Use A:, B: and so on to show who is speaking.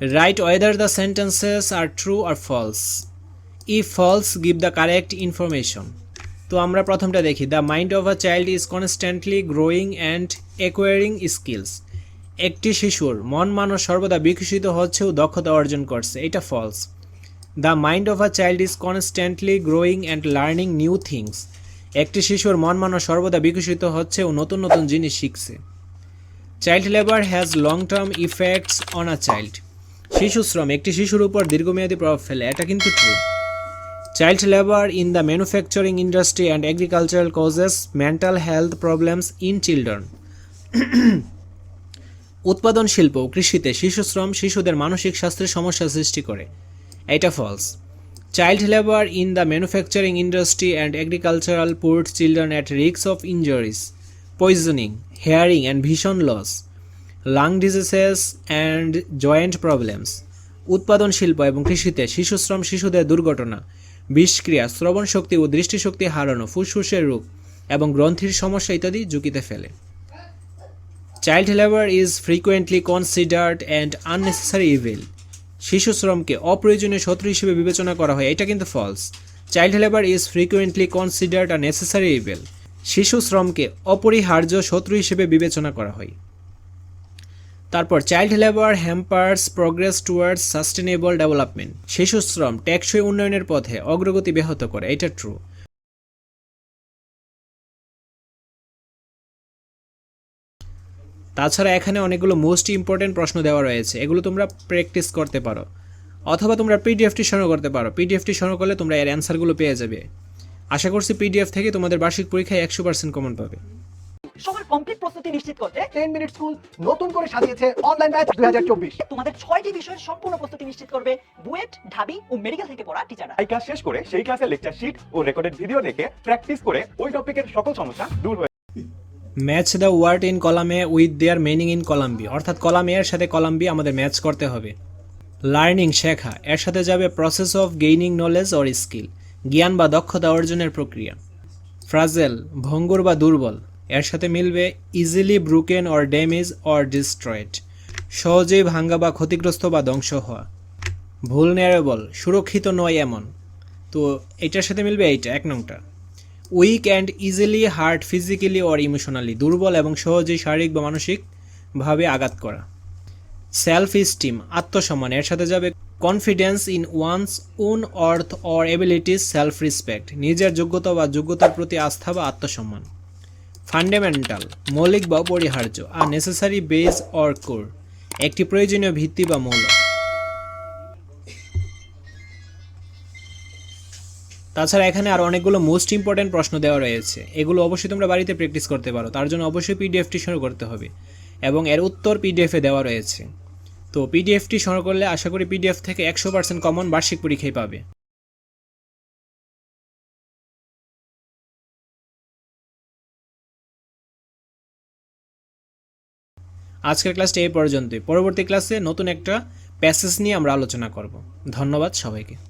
A: Write whether the sentences are true or false. If false, give the correct information. তো আমরা প্রথমটা দেখি the mind of a child is constantly growing and acquiring skills একটি শিশুর মন মানস সর্বদা বিকশিত হচ্ছে ও দক্ষতা অর্জন করছে এটা false the mind of a child is constantly growing and learning new things একটি শিশুর মন মানস সর্বদা বিকশিত হচ্ছে ও নতুন নতুন জিনিস শিখছে। Child labour has long term effects on a child শিশু শ্রম, একটি শিশুর উপর দীর্ঘমেয়াদী প্রভাব ফেলে, এটা কিন্তু true child labour in the manufacturing industry and agricultural causes mental health problems in children উৎপাদন শিল্প কৃষিতে শিশু শ্রম শিশুদের মানসিক স্বাস্থ্যের সমস্যা সৃষ্টি করে। এটা false child labour in the manufacturing industry and agricultural put children at risk of injuries poisoning hearing and vision loss lung diseases and joint problems উৎপাদন শিল্প এবং কৃষিতে শিশুশ্রম, শিশুদের দুর্ঘটনা, বিষক্রিয়া, শ্রবণ শক্তি ও দৃষ্টিশক্তি হারানো, ফুসফুসের রোগ এবং গ্রন্থির সমস্যা ইত্যাদি ঝুঁকিতে ফেলে। Child labour is frequently considered and unnecessary evil শিশু শ্রমকে অপ্রয়োজনীয় শত্রু হিসেবে বিবেচনা করা হয়, এটা কিন্তু false child labour is frequently considered a necessary evil শিশু শ্রমকে অপরিহার্য শত্রু হিসেবে বিবেচনা করা হয়। তারপর child labour hampers progress towards sustainable development শিশু শ্রম টেকসই উন্নয়নের পথে অগ্রগতি ব্যাহত করে, এটা ট্রু তাছাড়া এখানে অনেকগুলো মোস্ট ইম্পর্টেন্ট প্রশ্ন দেওয়া রয়েছে, এগুলো তোমরা প্র্যাকটিস করতে পারো, অথবা তোমরা পিডিএফটি সংগ্রহ করতে পারো পিডিএফটি সংগ্রহ করলে তোমরা এর অ্যান্সারগুলো পেয়ে যাবে। আশা করছি পিডিএফ থেকে তোমাদের বার্ষিক পরীক্ষায় একশো পার্সেন্ট কমন পাবে।
B: সবার কমপ্লিট প্রস্তুতি নিশ্চিত করতে
C: টেন মিনিট স্কুল নতুন করে সাজিয়েছে অনলাইন ব্যাচ দুই হাজার চব্বিশ।
B: তোমাদের ছয়টি বিষয়ের সম্পূর্ণ প্রস্তুতি নিশ্চিত করবে বুয়েট ঢাবি ও মেডিকেল থেকে পড়া টিচাররা
D: এই ক্লাস শেষ করে সেই ক্লাসের লেকচার শিট ও রেকর্ডেড ভিডিও দেখে প্র্যাকটিস করে ওই টপিকের সকল সমস্যা দূর হয়ে
A: ম্যাচ দ্য ওয়ার্ড ইন কলামে with their meaning in column B অর্থাৎ কলাম এর সাথে কলাম বি আমাদের ম্যাচ করতে হবে। লার্নিং শেখা। এর সাথে যাবে process of gaining knowledge or skill জ্ঞান বা দক্ষতা অর্জনের প্রক্রিয়া। ফ্রাজেল ভঙ্গুর বা দুর্বল। এর সাথে মিলবে easily broken or damage or destroyed সহজেই ভাঙ্গা বা ক্ষতিগ্রস্ত বা ধ্বংস হওয়া। ভুলনারেবল সুরক্ষিত নয় এমন। তো এটার সাথে মিলবে এইটা, এক নংটা। Weak and easily hurt physically or emotionally দুর্বল এবং সহজেই শারীরিক বা মানসিকভাবে আঘাত করা। সেলফ স্টিম আত্মসম্মান, এর সাথে যাবে confidence in one's own worth or abilities self respect নিজের যোগ্যতা বা যোগ্যতার প্রতি আস্থা বা আত্মসম্মান। ফান্ডামেন্টাল, মৌলিক বা অপরিহার্য, আর নেসেসারি বেস অর কোর একটি প্রয়োজনীয় ভিত্তি বা মৌল। তাছাড়া এখানে আর অনেকগুলো মোস্ট ইম্পর্ট্যান্ট প্রশ্ন দেওয়া রয়েছে। এগুলো অবশ্যই তোমরা বাড়িতে প্র্যাকটিস করতে পারো। তার জন্য অবশ্যই পিডিএফটি শুরু করতে হবে এবং এর উত্তর পিডিএফে দেওয়া রয়েছে। তো পিডিএফটি সংগ্রহ করলে আশা করি পিডিএফ থেকে একশো পার্সেন্ট কমন বার্ষিক পরীক্ষায় পাবে। আজকের ক্লাসটি এই পর্যন্তই। পরবর্তী ক্লাসে নতুন একটা প্যাসেজ নিয়ে আমরা আলোচনা করব। ধন্যবাদ সবাইকে।